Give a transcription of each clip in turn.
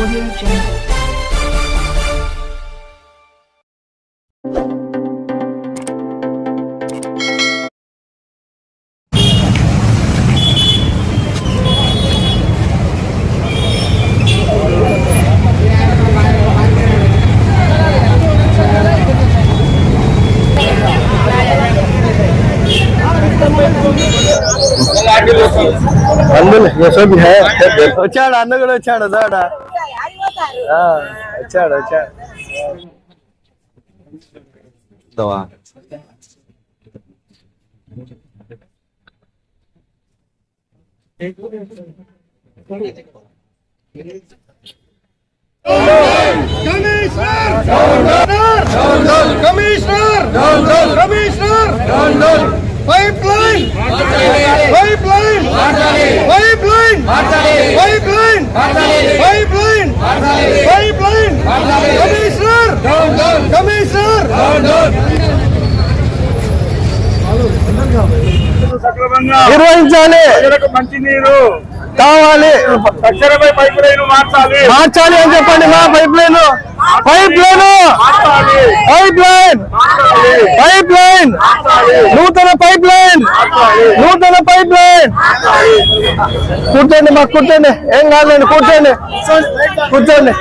Audio Jungle. అందులో యశోబి హే వచ్చాడు అన్న కూడా వచ్చాడు దాడా వచ్చాడు వచ్చాడు commissioner commissioner commissioner commissioner pipeline pipeline pipeline pipeline pipeline commissioner. Commissioner. నిర్వహించాలి. మంచినీరు కావాలి. తక్షణమే పైప్ లైన్ మార్చాలి. మార్చాలి అని చెప్పండి మా పైప్ లైన్ పైప్ లైన్ మార్చాలి. పైప్ లైన్ పైప్ లైన్ నూతన పైప్ లైన్ నూతన పైప్ లైన్ కూర్చోండి మాకు కూర్చోండి ఏం కాదులేండి కూర్చోండి కూర్చోండి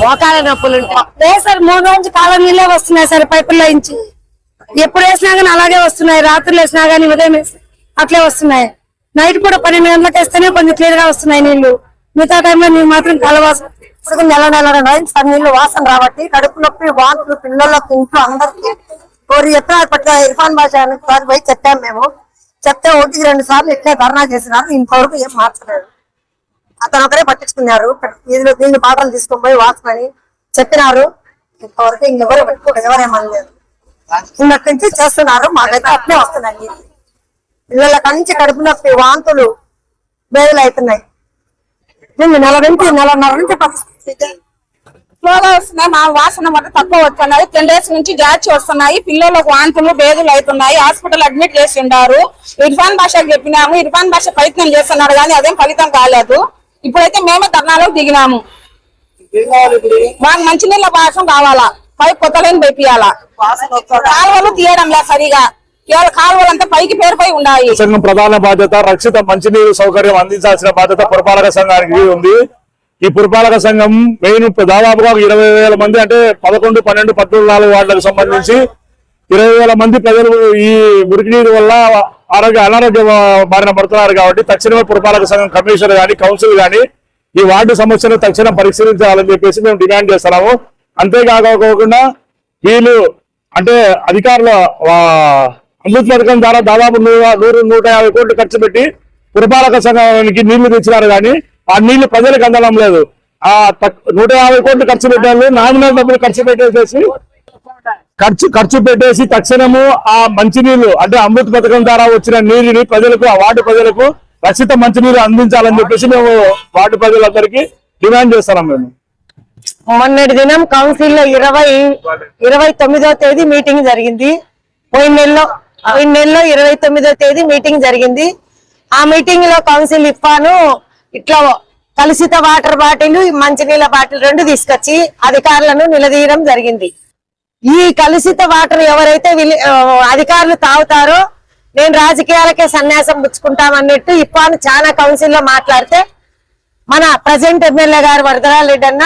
మోకాల నొప్పులు ఉంటాయి సార్ మూడు రోజు కాలం నీళ్ళే వస్తున్నాయి సార్ పైపుల నుంచి ఎప్పుడు వేసినా కానీ అలాగే వస్తున్నాయి రాత్రులు వేసినా కానీ ఉదయం అట్లే వస్తున్నాయి నైట్ కూడా పన్నెండు గంటలకు వేస్తేనే కొంచెం క్లియర్గా వస్తున్నాయి నీళ్ళు మిగతా టైంలో నీళ్ళు మాత్రం కలవాసం ఇప్పుడు నెల నెల సార్ నీళ్ళు వాసన రాబట్టి కడుపు నొప్పి వాంతులు పిల్లలకు ఇంట్లో అందరికి కోరి ఎత్తున పట్టుగా ఇర్ఫాన్ బాషా అని పోయి చెప్పాము మేము. చెప్తే ఒకటి రెండు సార్లు ఇట్లే ధర్నా చేసినారు. ఇంతవరకు ఏం మార్చలేదు. అతను ఒకరే పట్టించుకున్నారు. వీధిలో దీన్ని పాటలు తీసుకొని పోయి వాసుకొని చెప్పినారు. ఇంతవరకు ఇంకెవరు పెట్టుకోరు ఎవరేమనలేదు ఇన్నటి నుంచి చేస్తున్నారు. మాకైతే అట్లే వస్తున్నాయి నీళ్ళు. పిల్లల కంచి కడుపు నొప్పి వాంతులు బేదలు అవుతున్నాయి నేను నెల నుంచి నెలన్నర నుంచి పరిస్థితి ఫ్లోగా వస్తున్నాయి మా వాసన మొత్తం తక్కువ వస్తున్నాయి టెన్ డేస్ నుంచి జాచి వస్తున్నాయి. పిల్లలకు వాంతులు బేదులు అవుతున్నాయి. హాస్పిటల్ అడ్మిట్ చేసి ఉండారు. ఇర్ఫాన్ భాషకు చెప్పినాము. ఇర్ఫాన్ భాష ప్రయత్నం చేస్తున్నాడు కానీ అదేం ఫలితం కాలేదు. ఇప్పుడైతే మేమే ధర్నాలో దిగినాము. మాకు మంచినీళ్ళ భాషం కావాలా? పైప్ కొత్తలేని పైపియాలా కాలువలు తీయడం లే సరిగా. ఇవాళ కాలువలంతా పైకి పేరుపై ఉన్నాయి సంఘం ప్రధాన బాధ్యత రక్షిత మంచినీరు సౌకర్యం అందించాల్సిన బాధ్యత పురపాలక సంఘానికి ఉంది. ఈ పురపాలక సంఘం మెయిన్ దాదాపుగా ఇరవై వేల మంది అంటే పదకొండు పన్నెండు పద్నాలుగు నాలుగు వార్డులకు సంబంధించి ఇరవై వేల మంది ప్రజలు ఈ మురికి నీరు వల్ల ఆరోగ్య అనారోగ్య బారిన పడుతున్నారు కాబట్టి తక్షణమే పురపాలక సంఘం కమిషనర్ గాని కౌన్సిల్ గాని ఈ వార్డు సమస్యను తక్షణం పరిశీలించాలని చెప్పేసి మేము డిమాండ్ చేస్తున్నాము. అంతేకాకోకుండా వీళ్ళు అంటే అధికారుల అమృత్ పథకం ద్వారా దాదాపు నూరు నూట యాభై కోట్లు ఖర్చు పెట్టి పురపాలక సంఘానికి నీళ్ళు తెచ్చినారు కానీ ఆ నీళ్ళు ప్రజలకు అందడం లేదు. ఆ తక్- నూట యాభై కోట్లు ఖర్చు పెట్టారు. నామినల్ డబ్బులు ఖర్చు పెట్టేసేసి ఖర్చు ఖర్చు పెట్టేసి తక్షణము ఆ మంచినీళ్ళు అంటే అమృత్ పథకం ద్వారా వచ్చిన నీరుని ప్రజలకు ఆ వార్డు ప్రజలకు రక్షిత మంచినీరు అందించాలని చెప్పేసి మేము వార్డు ప్రజలందరికీ డిమాండ్ చేస్తున్నాం మేము. మొన్నటి దినం కౌన్సిల్లో ఇరవై ఇరవై తొమ్మిదో తేదీ మీటింగ్ జరిగింది. పోయిన నెలలో పోయిన నెలలో ఇరవై తొమ్మిదో తేదీ మీటింగ్ జరిగింది. ఆ మీటింగ్లో కౌన్సిల్ ఇప్పాను ఇట్లా కలుషిత వాటర్ బాటిల్ మంచినీళ్ళ బాటిల్ రెండు తీసుకొచ్చి అధికారులను నిలదీయడం జరిగింది. ఈ కలుషిత వాటర్ ఎవరైతే విలి- అధికారులు తాగుతారో నేను రాజకీయాలకే సన్యాసం పుచ్చుకుంటామన్నట్టు ఇప్పాను. చాలా కౌన్సిల్లో మాట్లాడితే మన ప్రజెంట్ ఎమ్మెల్యే గారు వరదరాల్ రెడ్డి అన్న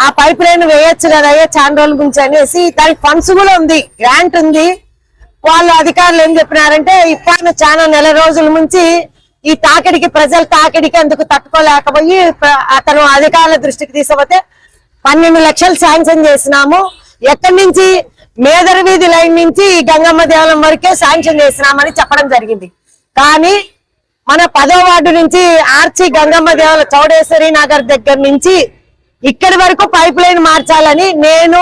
ఆ పైప్ లైన్ వేయొచ్చు కదయ్యా చాలా రోజుల గురించి అనేసి దానికి ఫండ్స్ కూడా ఉంది గ్రాంట్ ఉంది. వాళ్ళు అధికారులు ఏం చెప్పినారంటే ఇప్పాను చాలా నెల రోజుల నుంచి ఈ తాకిడికి ప్రజల తాకిడికి అందుకు తట్టుకోలేకపోయి అతను అధికారుల దృష్టికి తీసుకపోతే పన్నెండు లక్షలు శాంక్షన్ చేసినాము. ఎక్కడి నుంచి? మేదర వీధి లైన్ నుంచి ఈ గంగమ్మ దేవాలయం వరకే శాంక్షన్ చేసినామని చెప్పడం జరిగింది. కానీ మన పదో వార్డు నుంచి ఆర్చి గంగమ్మ దేవాలయం చౌడేశ్వరి నగర్ దగ్గర నుంచి ఇక్కడి వరకు పైప్ లైన్ మార్చాలని నేను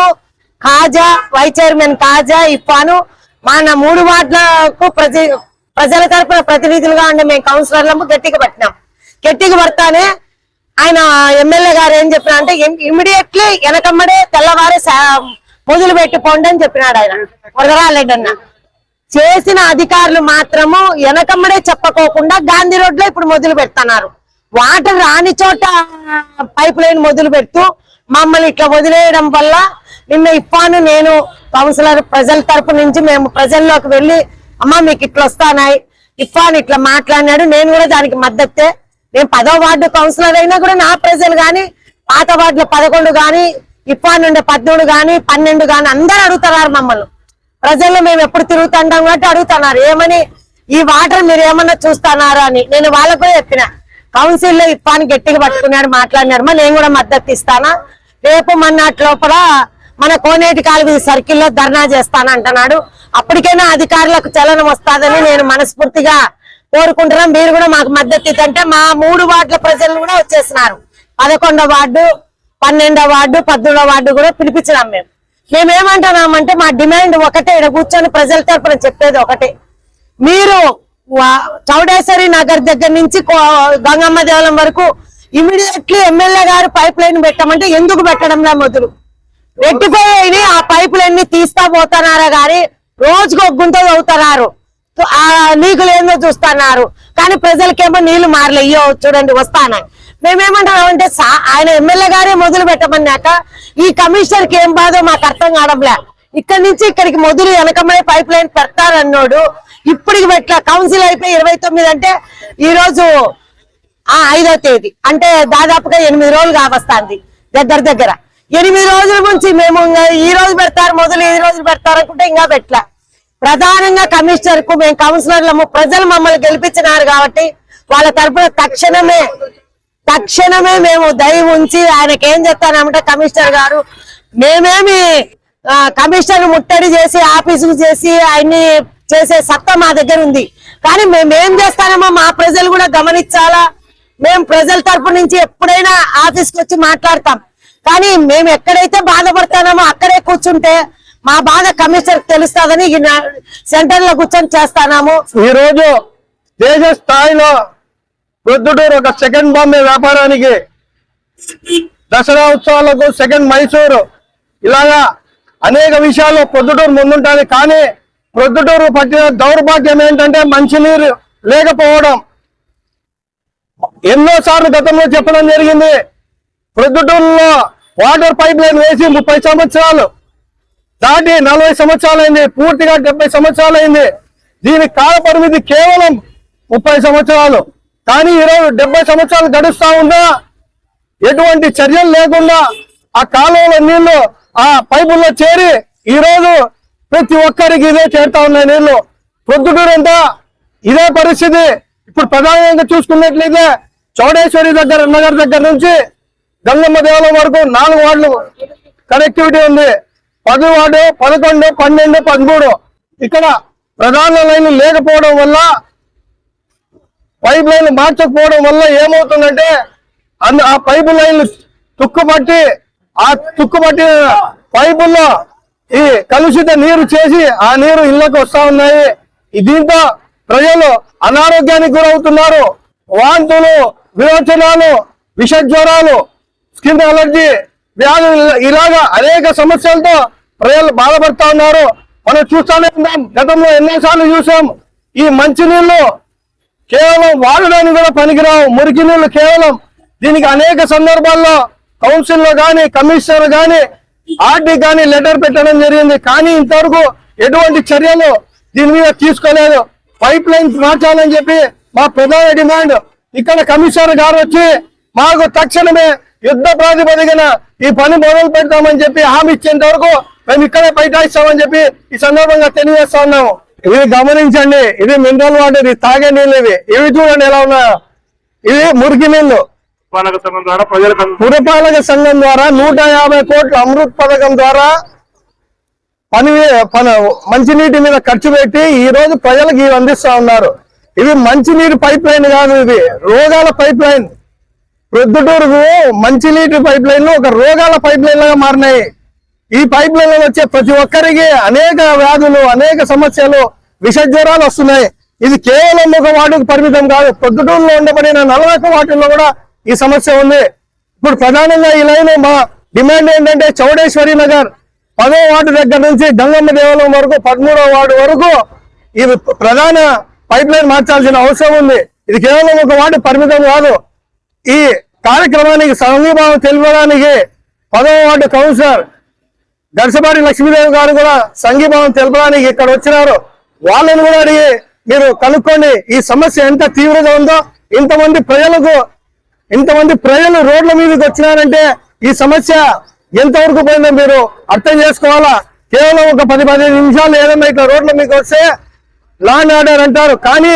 కాజా వైస్ చైర్మన్ కాజా ఇప్పాను. మన మూడు వార్డులకు ప్రజ ప్రజల తరపున ప్రతినిధులుగా ఉండే మేము కౌన్సిలర్లము గట్టిగా పట్టినాం. గట్టిగా పడతానే ఆయన ఎమ్మెల్యే గారు ఏం చెప్పిన అంటే ఇమ్మీడియట్లీ వెనకమ్మడే తెల్లవారే సా- మొదలు పెట్టి పోండి అని చెప్పినాడు ఆయన. వరదరాలెడ్డి అన్న చేసిన అధికారులు మాత్రము వెనకమ్మడే చెప్పకోకుండా గాంధీ రోడ్లో ఇప్పుడు మొదలు పెడుతున్నారు. వాటర్ రాని చోట పైప్ లైన్ మొదలు పెడుతూ మమ్మల్ని ఇట్లా వదిలేయడం వల్ల నిన్న ఇప్పాను నేను కౌన్సిలర్ ప్రజల తరపు నుంచి మేము ప్రజల్లోకి వెళ్ళి అమ్మ మీకు ఇట్లా వస్తానాయి. ఇఫాన్ ఇట్లా మాట్లాడినాడు. నేను కూడా దానికి మద్దతే. నేను పదో వార్డు కౌన్సిలర్ అయినా కూడా నా ప్రజలు గాని పాత వార్డులో పదకొండు గాని ఇఫాన్ ఉండే పద్మూడు గాని పన్నెండు గాని అందరూ అడుగుతున్నారు మమ్మల్ని. ప్రజల్లో మేము ఎప్పుడు తిరుగుతుంటాం కాబట్టి అడుగుతున్నారు. ఏమని? ఈ వాటర్ మీరు ఏమన్నా చూస్తున్నారా అని. నేను వాళ్ళకు కూడా చెప్పిన. కౌన్సిల్లో ఇఫాన్ గట్టిగా పట్టుకున్నాడు మాట్లాడినాడు. మా నేను కూడా మద్దతు ఇస్తానా? రేపు మన్నాటి లోపల మన కోనేటి కాలువ సర్కిల్లో ధర్నా చేస్తాను అంటున్నాడు అప్పటికైనా అధికారులకు చలనం వస్తాదని నేను మనస్ఫూర్తిగా కోరుకుంటున్నాం. మీరు కూడా మాకు మద్దతు ఇద్దంటే మా మూడు వార్డుల ప్రజలు కూడా వచ్చేసినారు. పదకొండో వార్డు పన్నెండో వార్డు పద్మూడో వార్డు కూడా పిలిపించినాం మేము. మేమేమంటున్నామంటే మా డిమాండ్ ఒకటే ఇక్కడ కూర్చొని ప్రజల తరపున చెప్పేది ఒకటే. మీరు చౌడేశ్వరి నగర్ దగ్గర నుంచి కో- గంగమ్మ దేవాలయం వరకు ఇమీడియట్లీ ఎమ్మెల్యే గారు పైప్ లైన్ పెట్టమంటే ఎందుకు పెట్టడంలా మొదలు? రెట్టిపోయి ఆ పైప్ లైన్ని తీస్తా పోతున్నారా గాని రోజుకు ఒక గుంత అవుతున్నారు నీకులు ఏందో చూస్తున్నారు. కానీ ప్రజలకేమో నీళ్ళు మారలే. ఇయ్యో చూడండి వస్తానని మేమేమంటున్నామంటే ఆయన ఎమ్మెల్యే గారే మొదలు పెట్టమన్నాక ఈ కమిషనర్కి ఏం బాధో మాకు అర్థం కావడంలే. ఇక్కడి నుంచి ఇక్కడికి మొదలు వెనకమై పైప్ లైన్ పెడతారన్నాడు. ఇప్పటికి పెట్టల. కౌన్సిల్ అయిపోయి ఇరవై తొమ్మిది అంటే ఈ రోజు ఆ ఐదో తేదీ. అంటే దాదాపుగా ఎనిమిది రోజులు కావస్తాంది. దగ్గర దగ్గర. ఎనిమిది రోజుల నుంచి మేము ఈ రోజు పెడతారు మొదలు ఈ రోజు పెడతారు అనుకుంటే ఇంకా పెట్టలే. ప్రధానంగా కమిషనర్కు మేము కౌన్సిలర్లము ప్రజలు మమ్మల్ని గెలిపించినారు కాబట్టి వాళ్ళ తరపున తక్షణమే తక్షణమే మేము దయ ఉంచి ఆయనకి ఏం చెప్తానంటే కమిషనర్ గారు మేమేమి ఆ, కమిషనర్ ముట్టడి చేసి ఆఫీసులు చేసి ఆయన్ని చేసే సత్తా మా దగ్గర ఉంది. కానీ మేమేం చేస్తానమ్మా మా ప్రజలు కూడా గమనించాలా? మేము ప్రజల తరపు నుంచి ఎప్పుడైనా ఆఫీస్కి వచ్చి మాట్లాడతాం. కానీ మేము ఎక్కడైతే బాధపడతానమో అక్కడే కూర్చుంటే మా బాధ కమిషనర్ తెలుస్తుందని సెంటర్లో కూర్చొని చేస్తాము ఈ రోజు దేశ స్థాయిలో ప్రొద్దుటూరు ఒక సెకండ్ బాంబే వ్యాపారానికి దసరా ఉత్సవాలకు సెకండ్ మైసూరు. ఇలాగా అనేక విషయాల్లో ప్రొద్దుటూరు ముందుంటుంది కానీ ప్రొద్దుటూరు పట్టిన దౌర్భాగ్యం ఏంటంటే మంచినీరు లేకపోవడం. ఎన్నో సార్లు గతంలో చెప్పడం జరిగింది. ప్రొద్దుటూరులో వాటర్ పైప్ లైన్ వేసి ముప్పై సంవత్సరాలు దాటి నలభై సంవత్సరాలైంది పూర్తిగా డెబ్బై సంవత్సరాలైంది. దీని కాల పరిమితి కేవలం ముప్పై సంవత్సరాలు. కానీ ఈరోజు డెబ్బై సంవత్సరాలు గడుస్తా ఉందా ఎటువంటి చర్యలు లేకుండా ఆ కాలువల నీళ్ళు ఆ పైపుల్లో చేరి ఈరోజు ప్రతి ఒక్కరికి ఇదే చేరుతా ఉన్నాయి నీళ్ళు. ప్రొద్దుటూరు అంతా ఇదే పరిస్థితి. ఇప్పుడు ప్రధానంగా చూసుకున్నట్లయితే చౌడేశ్వరి దగ్గర నగర్ దగ్గర నుంచి గంగమ్మ దేవాలయం వరకు నాలుగు వార్డులు కనెక్టివిటీ ఉంది. పది వార్డు పదకొండు పన్నెండు పదమూడు. ఇక్కడ ప్రధాన లైన్లు లేకపోవడం వల్ల పైప్ లైన్ మార్చకపోవడం వల్ల ఏమవుతుందంటే అందు ఆ పైపు లైన్లు తుక్కుపట్టి ఆ తుక్కుపట్టి పైపుల్లో ఈ కలుషిత నీరు చేసి ఆ నీరు ఇళ్ళకు వస్తా ఉన్నాయి. దీంతో ప్రజలు అనారోగ్యానికి గురవుతున్నారు. వాంతులు విరోచనాలు విష జ్వరాలు స్కిన్ అలర్జీ వ్యాధులు ఇలాగా అనేక సమస్యలతో ప్రజలు బాధపడతా ఉన్నారు. మనం చూస్తానే ఉన్నాం గతంలో ఎన్నోసార్లు చూసాం. ఈ మంచినీళ్ళు కేవలం వాడడానికి కూడా పనికిరావు. మురికి నీళ్ళు కేవలం దీనికి అనేక సందర్భాల్లో కౌన్సిల్లో కానీ కమిషనర్ కానీ ఆర్డీ కానీ లెటర్ పెట్టడం జరిగింది. కానీ ఇంతవరకు ఎటువంటి చర్యలు దీని మీద తీసుకోలేదు. పైప్ లైన్ మార్చాలని చెప్పి మా ప్రధాన డిమాండ్. ఇక్కడ కమిషనర్ గారు వచ్చి మాకు తక్షణమే యుద్ధ ప్రాతిపదికన ఈ పని మొదలు పెడతామని చెప్పి హామీ ఇచ్చేంత వరకు మేము ఇక్కడే బైఠాయిస్తామని చెప్పి ఈ సందర్భంగా తెలియజేస్తా ఉన్నాము. ఇవి గమనించండి ఇది మినరల్ వాటర్ ఇది తాగే నీళ్ళు ఇవి. ఇవి చూడండి ఎలా ఉన్నాయో. ఇది మురికి నీళ్ళు పురపాలక సంఘం ద్వారా నూట యాభై కోట్ల అమృత్ పథకం ద్వారా పని పన మంచినీటి మీద ఖర్చు పెట్టి ఈ రోజు ప్రజలకు ఇవి అందిస్తా ఉన్నారు. ఇవి మంచినీటి పైప్ లైన్ కాదు ఇది. రోగాల పైప్ లైన్ ప్రొద్దుటూరుకు మంచినీటి పైప్ లైన్లు ఒక రోగాల పైప్ లైన్ లాగా మారినాయి. ఈ పైప్ లైన్ వచ్చే ప్రతి ఒక్కరికి అనేక వ్యాధులు అనేక సమస్యలు విష జ్వరాలు వస్తున్నాయి. ఇది కేవలం ఒక వాటికి పరిమితం కాదు ప్రొద్దుటూరులో ఉండబడిన నలభై ఒక్క కూడా ఈ సమస్య ఉంది. ఇప్పుడు ప్రధానంగా ఈ లైన్ మా డిమాండ్ ఏంటంటే చౌడేశ్వరి నగర్ పదో వార్డు దగ్గర నుంచి గంగమ్మ దేవాలయం వరకు పదమూడవ వార్డు వరకు ఈ ప్రధాన పైప్ లైన్ మార్చాల్సిన అవసరం ఉంది. ఇది కేవలం ఒక వార్డు పరిమితం కాదు ఈ కార్యక్రమానికి సంఘీభావం తెలుపడానికి పదవ వార్డు కౌన్సిలర్ దర్శపాటి లక్ష్మీదేవి గారు కూడా సంఘీభావం తెలపడానికి ఇక్కడ వచ్చినారు. వాళ్ళని కూడా అడిగి మీరు కనుక్కోండి ఈ సమస్య ఎంత తీవ్రంగా ఉందో ఇంతమంది ప్రజలకు ఇంతమంది ప్రజలు రోడ్ల మీదకి వచ్చినారంటే ఈ సమస్య ఎంతవరకు పోయిందో మీరు అర్థం చేసుకోవాలా? కేవలం ఒక పది పదిహేను నిమిషాలు ఏదైనా ఇట్లా రోడ్ల మీకు వస్తే లాండ్ ఆర్డర్ అంటారు. కానీ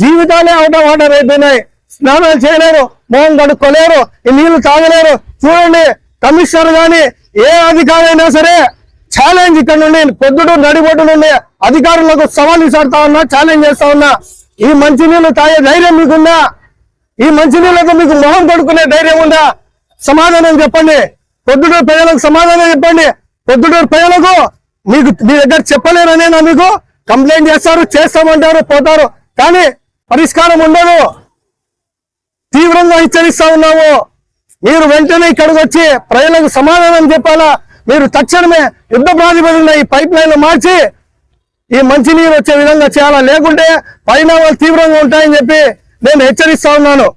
జీవితాలే అవుట్ ఆఫ్ ఆర్డర్ అయిపోయినాయి. స్నానాలు చేయలేరు. మొహం కడుక్కోలేరు ఈ నీళ్ళు తాగలేరు. చూడండి కమిషనర్ గాని ఏ అధికారి అయినా సరే ఛాలెంజ్ ఇక్కడ నుండి పొద్దుడు నడిబొడ్డు నుండి అధికారులకు సవాల్ విసారుతా ఉన్నా ఛాలెంజ్ చేస్తా ఉన్నా. ఈ మంచినీళ్ళు తాగే ధైర్యం మీకుందా? ఈ మంచి నీళ్ళతో మీకు మొహం కడుక్కునే ధైర్యం ఉందా? సమాధానం చెప్పండి. పొద్దుటూరు ప్రజలకు సమాధానం చెప్పండి. పొద్దుటూరు ప్రజలకు మీకు మీ దగ్గర చెప్పలేరనేనా మీకు? కంప్లైంట్ చేస్తారు చేస్తామంటారు పోతారు. కానీ పరిష్కారం ఉండదు. తీవ్రంగా హెచ్చరిస్తా ఉన్నాము. మీరు వెంటనే ఇక్కడికి వచ్చి ప్రజలకు సమాధానం చెప్పాలా? మీరు తక్షణమే యుద్ధ ప్రాతిపదికన ఈ పైప్ లైన్ మార్చి ఈ మంచినీరు వచ్చే విధంగా చేయాలా? లేకుంటే పరిణామాలు తీవ్రంగా ఉంటాయని చెప్పి నేను హెచ్చరిస్తా ఉన్నాను.